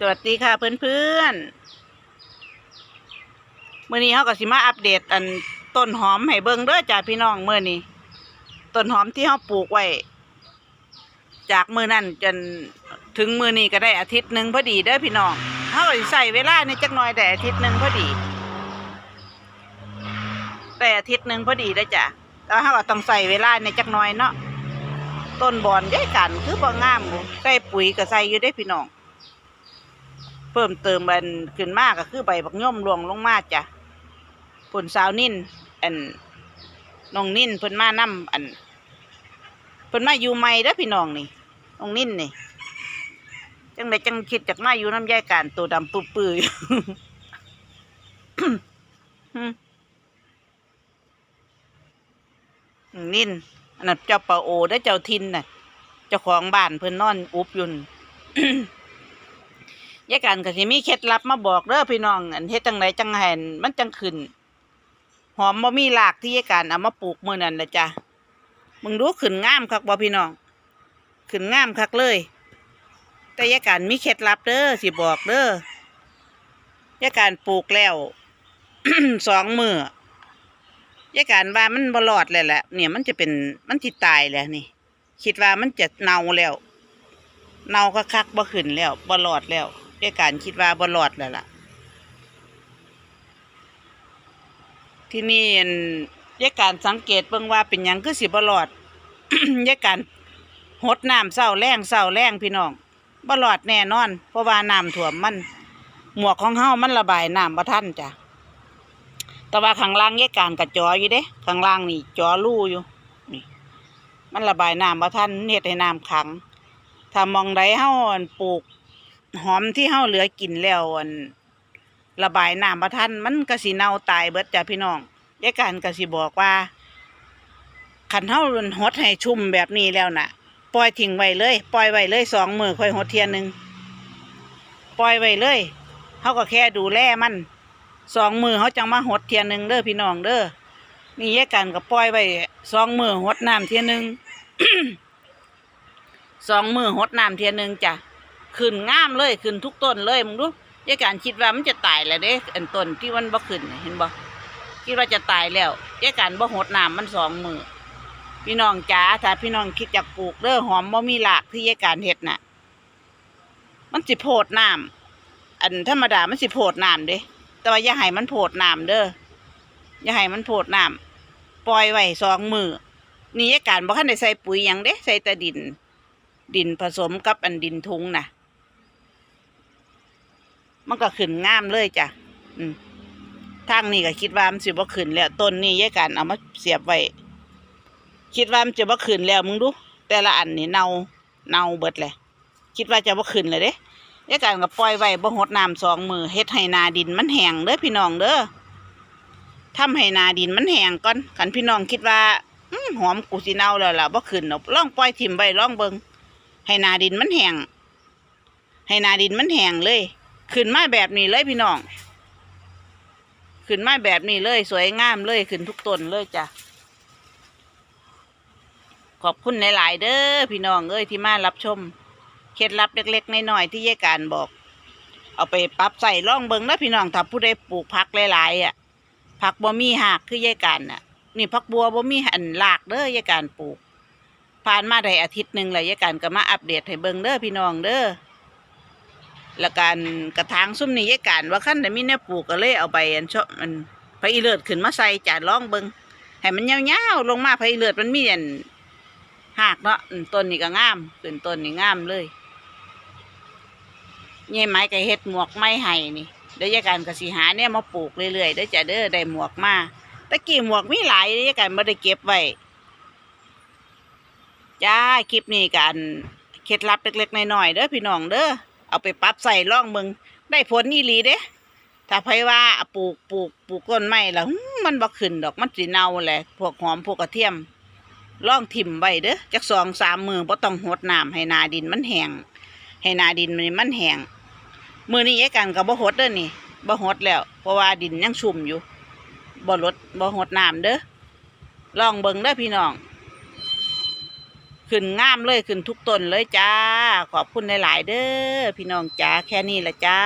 สวัสดีค่ะเพื่อนๆมื่อนี้เขาก็สิมาอัปเดต อันต้นหอมให้เบิ่งเด้อจ้าพี่น้องเมื่อนี้ต้นหอมที่เขาปลูกไว้ จากมือนั่นจนถึงมือนี้ก็ได้อาทิตย์หนึ่งพอดีเด้อพี่น้องเขาก็ใส่เวลาในจักหน่อยแต่อาทิตย์หนึ่งพอดีแต่อาทิตย์หนึ่งพอดีได้อจ้ะแต่ว่าเขาก็ต้องใส่เวลาในจักหน่อยเนาะต้นบอนย้ายกันคือบ่งามบ่ใส่ปุ๋ยก็ใส่อยู่ได้พี่น้อง เพิ่มเติมมันขึ้นมากก็คือใบบักย่อมรวงลงมาจ้ะผลสาวนิ่นอันน้องนิ่นเพิ่นมานำอันเพิ่นมาอยู่ใหม่เด้อพี่น้องนี่น้องนิ่นนี่จังไดจังคิดจากมาอยู่น้ำยายการตัวดำปื้อๆอยู่หึน้อนิ่นอันนั้นเจ้าปาโอได้เจ้าทินน่ะ เจ้าของบ้านเพิ่นนอนอุบยุน ยายกันก็สิมีเคล็ดลับมาบอกเด้อพี่น้องอันเฮ็ดจังไดจังแห่นมันจังขึ้น หอมบ่มีรากที่ยายกันเอามาปลูกมื้อนั้นนะจ้ะมึงดูขึ้นงามคักบ่พี่น้องขึ้นงามคักเลย แต่ยายกันมีเคล็ดลับเด้อสิบอกเด้อยายกันปลูกแล้วสองมือยายกันว่ามันบ่รอดเลยแหละเนี่ยมันจะเป็นมันสิตายแล้วนี่ คิดว่ามันจะเน่าแล้ว เน่าก็คักบ่ขึ้นแล้วบ่รอดแล้ว ยายการคิดว่าบ่รอดแล้วล่ะ ที่นี่แยายการสังเกตเบิ่งว่าเป็นหยังคือสิบ่รอดยายการหดน้ำเศร้าแรงเศร้าแรงพี่น้องบ่รอดแน่นอน เพราะว่าน้ำท่วมมัน หมวกของเฮามันระบายน้ำบ่ทันจ้ะแต่ว่าข้างล่างยายการก็จออยู่เด้ข้างล่างนี่จอรูอยู่นี่มันระบายน้ำบ่ทันเฮ็ดให้น้ำขัง ถ้ามองใดเฮาปลูก หอมที่เฮาเหลือกินแล้วอันระบายน้ำบ่ทันมันก็สิเน่าตายเบิดจ้ะพี่น้องยายการก็สิบอกว่าคันเฮาหดให้ชุ่มแบบนี้แล้วน่ะ ปล่อยทิ้งไว้เลย ปล่อยไว้เลยสองมือค่อยหดเทียนหนึ่งปล่อยไว้เลยเฮาก็แค่ดูแลมันสองมือเขาจังมาหดเทียนหนึ่งเด้อพี่น้องเด้อนี่ยายการก็ปล่อยไว้สองมือหดน้ำเทียนหนึ่งสองมือหดน้ำเทียนหนึ่งจ้ะ ขึ้นงามเลยขึ้นทุกต้นเลยมึงดูยายการคิดว่ามันจะตายแล้วเด้อันต้นที่มันบ่ขึ้นเห็นบ่คิดว่าจะตายแล้วยายการบ่หดน้ำมันสองมือพี่น้องจ๋าถ้าพี่น้องคิดจะปลูกเด้อหอมบ่มีหลากที่ยายการเฮ็ดน่ะ มันสิโพดน้ำอันธรรมดามันสิโพดน้ำเด้แต่ว่าอย่าให้มันโพดน้ำเด้ออย่าให้มันโพดน้ำปล่อยไว้สองมือนี่ยายการบ่ทันได้ใส่ปุ๋ยหยังเด้ใส่แต่ดิน ดินผสมกับอันดินทุงน่ะ มันก็ขึ้นงามเลยจ้ะอืมทางนี้ก็คิดว่ามันสิบ่ขึ้นแล้วต้นนี้ยายการเอามาเสียบไว้คิดว่ามันจะบ่ขึ้นแล้วมึงดู แต่ละอันนี่เน่าเน่าเบิดเลยคิดว่าจะบ่ขึ้นเลยเด้ยายการก็ปล่อยไว้บ่หดน้ำสองมือเฮ็ดให้นาดินมันแห้งเด้อพี่น้องเด้อทำให้นาดินมันแห้งก่อนคันพี่น้องคิดว่าหอมกูสิเน่าแล้วล่ะบ่ขึ้นเนาะลองปล่อยถิ่มไว้ลองเบิ่งให้นาดินมันแห้งให้นาดินมันแห้งเลย ขึ้นมาแบบนี้เลยพี่น้อง ขึ้นมาแบบนี้เลย สวยงามเลยขึ้นทุกต้นเลยจ้ะ ขอบคุณหลายๆเด้อพี่น้องเอ้ยที่มารับชม เคล็ดลับเล็กๆน้อยๆที่ยายการบอก เอาไปปรับใส่ล่องเบิงนะพี่น้องถ้าผู้ใดปลูกผักหลายๆอะผักบ่มีหากคือยายการน่ะ นี่ผักบัวบ่มีอันหลากเด้อยายการปลูกผ่านมาได้อาทิตย์หนึ่งแล้วยายการก็มาอัปเดตให้เบิ่งเด้อพี่น้องเด้อ แล้วการกระถางซุ้มนี่ยายการว่าขั้นแต่มีแนวปลูกก็เลยเอาไปอันชอบมันพระอีเลิศขึ้นมาใส่จานล่องเบิงให้มันยาวๆลงมาพระอีเลิศมันมีอันหากเนาะอืมต้นนี่ก็งามขึ้นต้นนี่งามเลยเนี่ยไม้ก็เฮ็ดหมวกไม้ไห้นี่เดี๋ยวยายการก็สิหาเนี่ยมาปลูกเรื่อยๆเด้อจ้ะเด้อได้หมวกมาตะกี้หมวกมีหลายเด้อยายการม่ได้เก็บไว้จ้าคลิปนี้กันเคล็ดลับเล็กๆน้อยๆเด้อพี่น้องเด้อ เอาไปปรับใส่ร่องมึงได้ผลนี่ลีเด้ถ้าไผว่าปลูกปลูกปลูกต้นไม้แล้วมันบ่ขึ้นดอกมันสิเน่าแหละพวกหอมพวกกระเทียมร่องถิ่มไว้เด้อจักสองสามมือบ่ต้องหดน้ำให้นาดินมันแห้งให้นาดินมันมันแห้งมือนี้ยายกันก็บ่หดเด้อนี่บ่หดแล้ว เพราะว่าดินยังชุ่มอยู่บ่ลดบ่หดน้ำเด้อลองเบิ่งเด้อพี่น้อง ขึ้นงามเลยขึ้นทุกต้นเลยจ้า ขอบคุณหลาย ๆ เด้อพี่น้องจ้าแค่นี้ละจ้า